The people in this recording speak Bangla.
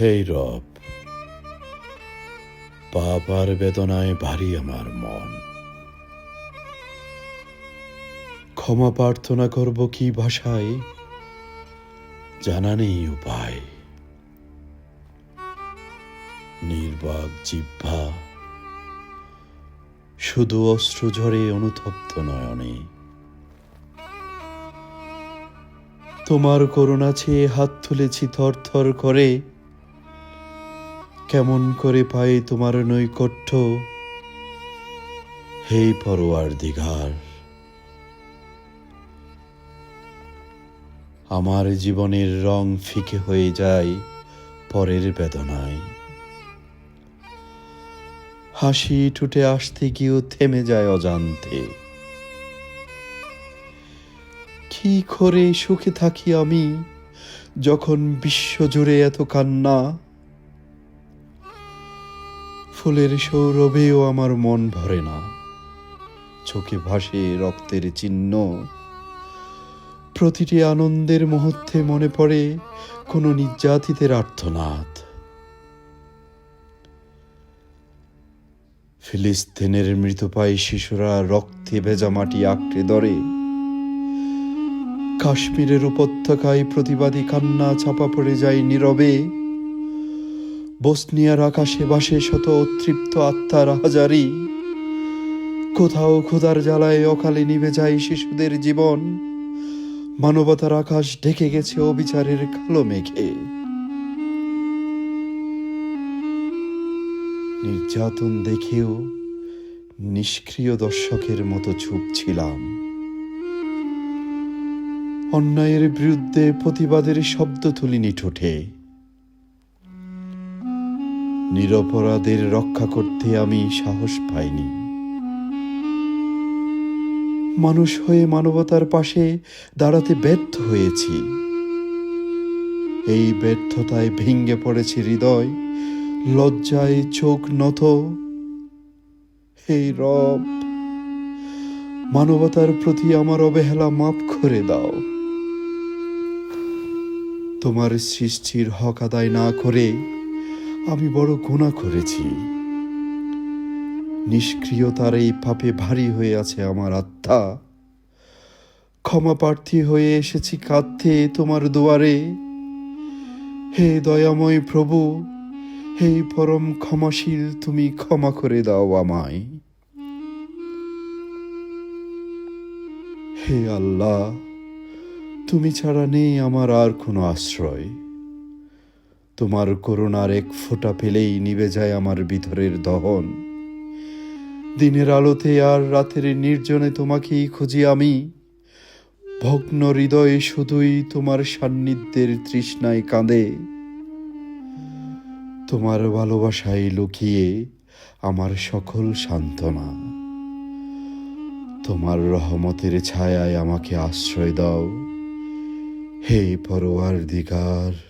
হেই রব পাপার বেদনায় ভারী আমার মন। ক্ষমা প্রার্থনা করব কি ভাষায়? জানা নেই উপায়। নির্বাক জিহ্বা, শুধু অশ্রু ঝরে অনুতপ্ত নয়নে। তোমার করুণা চেয়ে হাত তুলেছি থর থর করে কেমন করে পাই তোমার নৈকট্য? হে পরোয়ার দিঘার, আমার জীবনের রং ফিকে হয়ে যায় পরের বেদনায়। হাসি টুটে আসতে গিয়েও থেমে যায় অজান্তে। কি করে সুখে থাকি আমি যখন বিশ্বজুড়ে এত কান্না? ফুলের সৌরভেও আমার মন ভরে না। চোখে ভাসে রক্তের চিহ্ন। প্রতিটি আনন্দের মুহূর্তে মনে পড়ে কোনো নির্যাতিতের আর্থনাদ ফিলিস্তিনের মৃতপায়ী শিশুরা রক্তে ভেজা মাটি আঁকড়ে ধরে। কাশ্মীরের উপত্যকায় প্রতিবাদী কান্না চাপা পড়ে যায় নীরবে। বসনিয়ার আকাশে বাসে শত তৃপ্ত আত্মার হাজারি কোথাও ক্ষুধার জ্বালায় অকালে নিভে যায় শিশুদের জীবন। মানবতার আকাশ ঢেকে গেছে অবিচারের কালো মেঘে। নির্যাতন দেখেও নিষ্ক্রিয় দর্শকের মতো চুপ ছিলাম। অন্যায়ের বিরুদ্ধে প্রতিবাদের শব্দ তুলিনি ঠোঁটে। নিরপরাধের রক্ষা করতে আমি সাহস পাইনি। মানুষ হয়ে মানবতার পাশে দাঁড়াতে ব্যর্থ হয়েছি। এই ব্যর্থতায় ভেঙ্গে পড়েছে হৃদয়, লজ্জায় চোখ নত। হে রব, মানবতার প্রতি আমার অবহেলা মাফ করে দাও। তোমার সৃষ্টির হক আদায় না করে আমি বড় গুণা করেছি। নিষ্ক্রিয়তার এই পাপে ভারী হয়ে আছে আমার আত্মা। ক্ষমা প্রার্থী হয়ে এসেছি কাঁদতে তোমার দুয়ারে। হে দয়াময় প্রভু, হে পরম ক্ষমাশীল, তুমি ক্ষমা করে দাও আমায়। হে আল্লাহ, তুমি ছাড়া নেই আমার আর কোনো আশ্রয়। তোমার করুণার এক ফোঁটা পেলেই নিবে যায় আমার ভিতরের দহন। দিনের আলোতে আর রাতের নির্জনে তোমাকেই খুঁজি আমি। ভগ্ন হৃদয়ে শুধুই তোমার সান্নিধ্যের তৃষ্ণায় কাঁদে। তোমার ভালোবাসায় লুকিয়ে আমার সকল সান্ত্বনা। তোমার রহমতের ছায়ায় আমাকে আশ্রয় দাও। হে পরোয়ার দিগার